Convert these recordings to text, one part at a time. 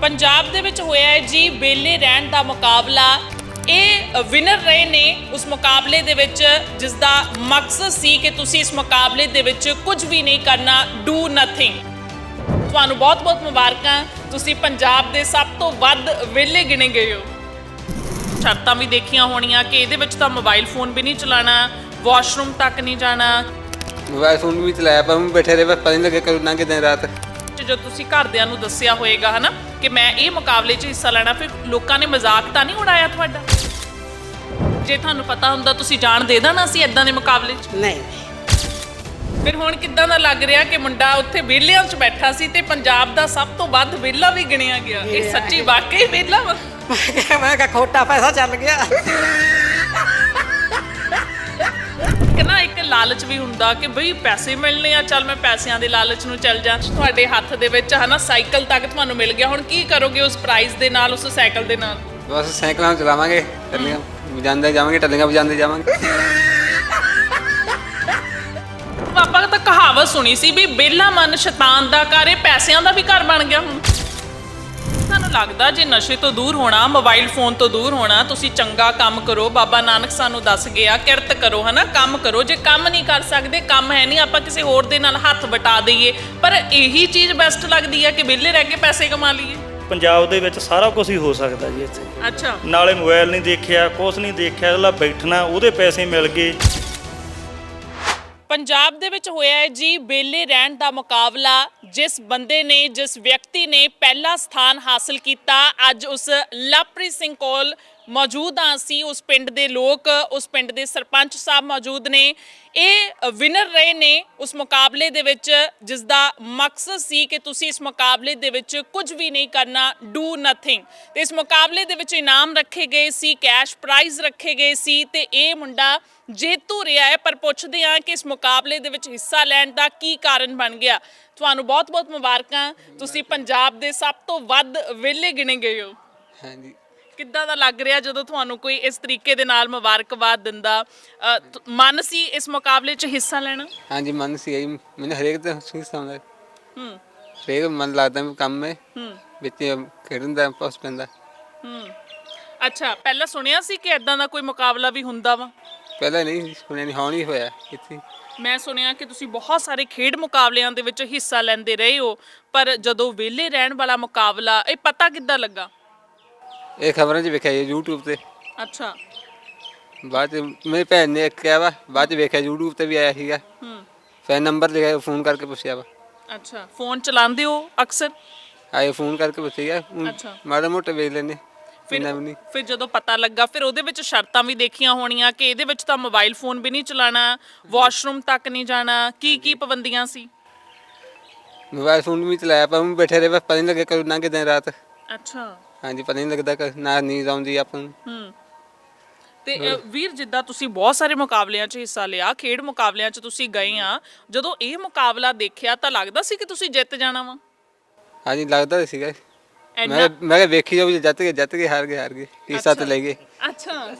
ਪੰਜਾਬ ਦੇ ਵਿੱਚ ਹੋਇਆ ਹੈ ਜੀ ਬੇਲੇ ਰਹਿਣ ਦਾ ਮੁਕਾਬਲਾ। ਇਹ ਵਿਨਰ ਰਹੇ ਨੇ ਉਸ ਮੁਕਾਬਲੇ ਦੇ ਵਿੱਚ ਜਿਸ ਦਾ ਮਕਸਦ ਸੀ ਕਿ ਤੁਸੀਂ ਇਸ ਮੁਕਾਬਲੇ ਦੇ ਵਿੱਚ ਕੁਝ ਵੀ ਨਹੀਂ ਕਰਨਾ ਡੂ ਨਥਿੰਗ ਤੁਹਾਨੂੰ ਬਹੁਤ-ਬਹੁਤ ਮੁਬਾਰਕਾਂ। ਤੁਸੀਂ ਪੰਜਾਬ ਦੇ ਸਭ ਤੋਂ ਵੱਧ ਵਿਹਲੇ ਗਿਣੇ ਗਏ ਹੋ। ਸ਼ਰਤਾਂ ਵੀ ਦੇਖੀਆਂ ਹੋਣੀਆਂ ਕਿ ਇਹਦੇ ਵਿੱਚ ਤਾਂ ਮੋਬਾਈਲ ਫੋਨ ਵੀ ਨਹੀਂ ਚਲਾਣਾ ਵਾਸ਼ਰੂਮ ਤੱਕ ਨਹੀਂ ਜਾਣਾ। ਮੋਬਾਈਲ ਫੋਨ ਵੀ ਚਲਾਇਆ ਪਰ ਮੈਂ ਬੈਠੇ ਰਹੇ ਪਤਾ ਨਹੀਂ ਲੱਗਿਆ ਕਦੋਂ ਲੰਘੇ ਦਿਨ ਰਾਤ। ਜੋ ਤੁਸੀਂ ਘਰਦਿਆਂ ਨੂੰ ਦੱਸਿਆ ਹੋਵੇਗਾ ਹਨਾ? ਕਿ ਮੈਂ ਇਹ ਮੁਕਾਬਲੇ 'ਚ ਹਿੱਸਾ ਲੈਣਾ ਫਿਰ ਲੋਕਾਂ ਨੇ ਮਜ਼ਾਕ ਤਾਂ ਨਹੀਂ ਉਡਾਇਆ ਤੁਹਾਡਾ? ਜੇ ਤੁਹਾਨੂੰ ਪਤਾ ਹੁੰਦਾ ਤੁਸੀਂ ਜਾਣ ਦੇ ਦੇਣਾ ਸੀ ਇਦਾਂ ਦੇ ਮੁਕਾਬਲੇ 'ਚ? ਨਹੀਂ। ਫਿਰ ਹੁਣ ਕਿੱਦਾਂ ਦਾ ਲੱਗ ਰਿਹਾ ਕਿ ਮੁੰਡਾ ਉੱਥੇ ਵਿਹਲਿਆਂ 'ਚ ਬੈਠਾ ਸੀ ਤੇ ਪੰਜਾਬ ਦਾ ਸਭ ਤੋਂ ਵੱਧ ਵਿਹਲਾ ਵੀ ਗਿਣਿਆ ਗਿਆ? ਇਹ ਸੱਚੀ ਵਾਕਈ ਵਿਹਲਾ ਵਾ? ਮੈਂ ਕਿਹਾ ਖੋਟਾ ਪੈਸਾ ਚੱਲ ਗਿਆ। ਇੱਕ ਨਾ ਇੱਕ ਲਾਲਚ ਵੀ ਹੁੰਦਾ ਕਿ ਬਈ ਪੈਸੇ ਮਿਲਨੇ ਆ ਚੱਲ ਮੈਂ ਪੈਸਿਆਂ ਦੇ ਲਾਲਚ ਨੂੰ ਚੱਲ ਜਾਂ। ਤੁਹਾਡੇ ਹੱਥ ਦੇ ਵਿੱਚ ਹਨਾ ਸਾਈਕਲ ਤੱਕ ਤੁਹਾਨੂੰ ਮਿਲ ਗਿਆ। ਹੁਣ ਕੀ ਕਰੋਗੇ ਉਸ ਪ੍ਰਾਈਜ਼ ਦੇ ਨਾਲ ਉਸ ਸਾਈਕਲ ਦੇ ਨਾਲ? ਬਸ ਸਾਈਕਲਾਂ ਚਲਾਵਾਂਗੇ ਟੱਲੀਆਂ ਵਜਾਉਂਦੇ ਜਾਵਾਂਗੇ ਟੱਲੀਆਂ ਵਜਾਉਂਦੇ ਜਾਵਾਂਗੇ। ਪਾਪਾ ਤਾਂ ਕਹਾਵਤ ਸੁਣੀ ਸੀ ਵੀ ਬੇਲਾ ਮਨ ਸ਼ੈਤਾਨ ਦਾ ਘਰ ਇਹ ਪੈਸਿਆਂ ਦਾ ਵੀ ਘਰ ਬਣ ਗਿਆ ਹੁਣ। ਲੱਗਦਾ ਜੇ ਨਸ਼ੇ ਤੋਂ ਦੂਰ ਹੋਣਾ ਮੋਬਾਈਲ ਫੋਨ ਤੋਂ ਦੂਰ ਹੋਣਾ ਤੁਸੀਂ ਚੰਗਾ ਕੰਮ ਕਰੋ। ਬਾਬਾ ਨਾਨਕ ਸਾਨੂੰ ਦੱਸ ਗਿਆ ਕਿਰਤ ਕਰੋ ਹਨਾ? ਕੰਮ ਕਰੋ। ਜੇ ਕੰਮ ਨਹੀਂ ਕਰ ਸਕਦੇ ਕੰਮ ਹੈ ਨਹੀਂ ਆਪਾਂ ਕਿਸੇ ਹੋਰ ਦੇ ਨਾਲ ਹੱਥ ਵਟਾ ਦਈਏ। ਪਰ ਇਹੀ ਚੀਜ਼ ਬੈਸਟ ਲੱਗਦੀ ਹੈ ਕਿ ਵਿਹਲੇ ਰਹਿ ਕੇ ਪੈਸੇ ਕਮਾ ਲਈਏ। ਪੰਜਾਬ ਦੇ ਵਿੱਚ ਸਾਰਾ ਕੁਝ ਹੀ ਹੋ ਸਕਦਾ ਜੀ ਇੱਥੇ। ਅੱਛਾ। ਨਾਲੇ ਮੋਬਾਈਲ ਨਹੀਂ ਦੇਖਿਆ ਕੁਛ ਨਹੀਂ ਦੇਖਿਆ ਅਗਲਾ ਬੈਠਣਾ ਉਹਦੇ ਪੈਸੇ ਮਿਲ ਗਏ। ਪੰਜਾਬ ਦੇ ਵਿੱਚ ਹੋਇਆ ਹੈ ਜੀ ਬੇਲੇ ਰਹਿਣ ਦਾ ਮੁਕਾਬਲਾ। ਜਿਸ ਬੰਦੇ ਨੇ, ਜਿਸ ਵਿਅਕਤੀ ਨੇ ਪਹਿਲਾ ਸਥਾਨ ਹਾਸਲ ਕੀਤਾ, ਅੱਜ ਉਸ ਲਵਪ੍ਰੀਤ ਸਿੰਘ ਕੋਲ ਮੌਜੂਦ ਹਾਂ ਅਸੀਂ, ਉਸ ਪਿੰਡ ਦੇ ਲੋਕ, ਉਸ ਪਿੰਡ ਦੇ ਸਰਪੰਚ ਸਾਹਿਬ ਮੌਜੂਦ ਨੇ। ਇਹ ਵਿਨਰ ਰਹੇ ਨੇ ਉਸ ਮੁਕਾਬਲੇ ਦੇ ਵਿੱਚ ਜਿਸ ਦਾ ਮਕਸਦ ਸੀ ਕਿ ਤੁਸੀਂ ਇਸ ਮੁਕਾਬਲੇ ਦੇ ਵਿੱਚ ਕੁਝ ਵੀ ਨਹੀਂ ਕਰਨਾ ਡੂ ਨਥਿੰਗ ਤੇ ਇਸ ਮੁਕਾਬਲੇ ਦੇ ਵਿੱਚ ਇਨਾਮ ਰੱਖੇ ਗਏ ਸੀ ਕੈਸ਼ ਪ੍ਰਾਈਜ਼ ਰੱਖੇ ਗਏ ਸੀ, ਤੇ ਇਹ ਮੁੰਡਾ ਜੇਤੂ ਰਿਹਾ ਹੈ। ਪਰ ਪੁੱਛਦੇ ਹਾਂ ਕਿ ਇਸ ਮੁਕਾਬਲੇ ਦੇ ਵਿੱਚ ਹਿੱਸਾ ਲੈਣ ਦਾ ਕੀ ਕਾਰਨ ਬਣ ਗਿਆ। ਤੁਹਾਨੂੰ ਬਹੁਤ-ਬਹੁਤ ਮੁਬਾਰਕਾਂ। ਤੁਸੀਂ ਪੰਜਾਬ ਦੇ ਸਭ ਤੋਂ ਵੱਧ ਵਿਹਲੇ ਗਿਣੇ ਗਏ ਹੋ। ਹਾਂਜੀ। ਕਿੱਦਾਂ ਦਾ ਲੱਗ ਰਿਹਾ ਜਦੋਂ ਤੁਹਾਨੂੰ ਕੋਈ ਇਸ ਤਰੀਕੇ ਦੇ ਨਾਲ ਮੁਬਾਰਕਬਾਦ ਦਿੰਦਾ? ਮਨ ਸੀ ਇਸ ਮੁਕਾਬਲੇ 'ਚ ਹਿੱਸਾ ਲੈਣਾ? ਹਾਂਜੀ ਮਨ ਸੀ ਜੀ। ਮੈਨੂੰ ਹਰੇਕ ਤੇ ਸੁਖ ਆਉਂਦਾ ਹੂੰ। ਹਰੇਕ ਮਨ ਲੱਗਦਾ ਵੀ ਕੰਮ ਹੈ ਹੂੰ। ਵਿੱਚ ਖੇਡਣ ਦਾ ਪਾਸ ਪੈਂਦਾ। ਹੂੰ। ਅੱਛਾ ਪਹਿਲਾਂ ਸੁਣਿਆ ਸੀ ਕਿ ਐਦਾਂ ਦਾ ਕੋਈ ਮੁਕਾਬਲਾ ਵੀ ਹੁੰਦਾ ਵਾ? ਪਹਿਲਾਂ ਨਹੀਂ ਸੁਣਿਆ ਨਹੀਂ ਹੁਣ ਹੋਇਆ ਇੱਥੇ। ਮੈਂ ਸੁਣਿਆ ਕਿ ਤੁਸੀਂ ਬਹੁਤ ਸਾਰੇ ਖੇਡ ਮੁਕਾਬਲਿਆਂ ਦੇ ਵਿੱਚ ਹਿੱਸਾ ਲੈਂਦੇ ਰਹੇ ਹੋ ਪਰ ਜਦੋਂ ਵਿਹਲੇ ਰਹਿਣ ਵਾਲਾ ਮੁਕਾਬਲਾ ਇਹ ਪਤਾ ਕਿੱਦਾਂ ਲੱਗਾ? ਇਹ ਖਬਰਾਂ 'ਚ ਵੇਖਿਆ ਜੀ YouTube ਤੇ। ਅੱਛਾ। ਬਾਅਦ 'ਚ ਮੇਰੀ ਭੈਣ ਨੇ ਕਿਹਾ ਵਾ ਬਾਅਦ 'ਚ ਵੇਖਿਆ YouTube ਤੇ ਵੀ ਆਇਆ ਸੀਗਾ। ਹੂੰ। ਫਿਰ ਨੰਬਰ ਲਿਖਿਆ ਫੋਨ ਕਰਕੇ ਪੁੱਛਿਆ ਵਾ। ਅੱਛਾ ਫੋਨ ਚਲਾਉਂਦੇ ਹੋ ਅਕਸਰ? ਆਏ ਫੋਨ ਕਰਕੇ ਪੁੱਛਿਆ। ਅੱਛਾ। ਮਾੜਾ ਮੋਟਾ ਵੇਖ ਲੈਨੇ ਫਿਰ ਇੰਨਾ ਵੀ ਨਹੀਂ। ਫਿਰ ਜਦੋਂ ਪਤਾ ਲੱਗਾ ਫਿਰ ਉਹਦੇ ਵਿੱਚ ਸ਼ਰਤਾਂ ਵੀ ਦੇਖੀਆਂ ਹੋਣੀਆਂ ਕਿ ਇਹਦੇ ਵਿੱਚ ਤਾਂ ਮੋਬਾਈਲ ਫੋਨ ਵੀ ਨਹੀਂ ਚਲਾਣਾ ਵਾਸ਼ਰੂਮ ਤੱਕ ਨਹੀਂ ਜਾਣਾ ਕੀ ਕੀ ਪਾਬੰਦੀਆਂ ਸੀ? ਮੋਬਾਈਲ ਫੋਨ ਵੀ ਚਲਾਇਆ ਪਰ ਮੈਂ ਬੈਠੇ ਰਹੇ ਬਸ ਪਤਾ ਨਹੀਂ ਲੱਗੇ ਕਰੂ ਨਾ ਕਿ ਦਿਨ ਰਾਤ। ਅੱਛਾ। ਹਾਂਜੀ ਪਤਾ ਨਹੀਂ ਲੱਗਦਾ ਕਿ ਨਾ ਨੀਂਦ ਆਉਂਦੀ ਆਪਾਂ ਨੂੰ। ਹੂੰ। ਤੇ ਅ, ਵੀਰ ਜਿੱਦਾਂ ਤੁਸੀਂ ਬਹੁਤ ਸਾਰੇ ਮੁਕਾਬਲਿਆਂ 'ਚ ਹਿੱਸਾ ਲਿਆ ਖੇਡ ਮੁਕਾਬਲਿਆਂ 'ਚ ਤੁਸੀਂ ਗਏ ਆ ਜਦੋਂ ਇਹ ਮੁਕਾਬਲਾ ਦੇਖਿਆ ਤਾਂ ਲੱਗਦਾ ਸੀ ਕਿ ਤੁਸੀਂ ਜਿੱਤ ਜਾਣਾ ਵਾ? ਹਾਂਜੀ ਲੱਗਦਾ ਤਾਂ ਸੀਗਾ। ਇੰਨਾ ਮੈਂ ਮੈਂ ਕਿਹਾ ਵੇਖੀ ਜਾਓ ਜੇ ਜਿੱਤ ਗਏ ਜਿੱਤ ਗਏ ਹਾਰ ਗਏ ਹਾਰ ਗਏ ਹਿੱਸਾ ਤੇ ਲੈ ਗਏ। ਅੱਛਾ।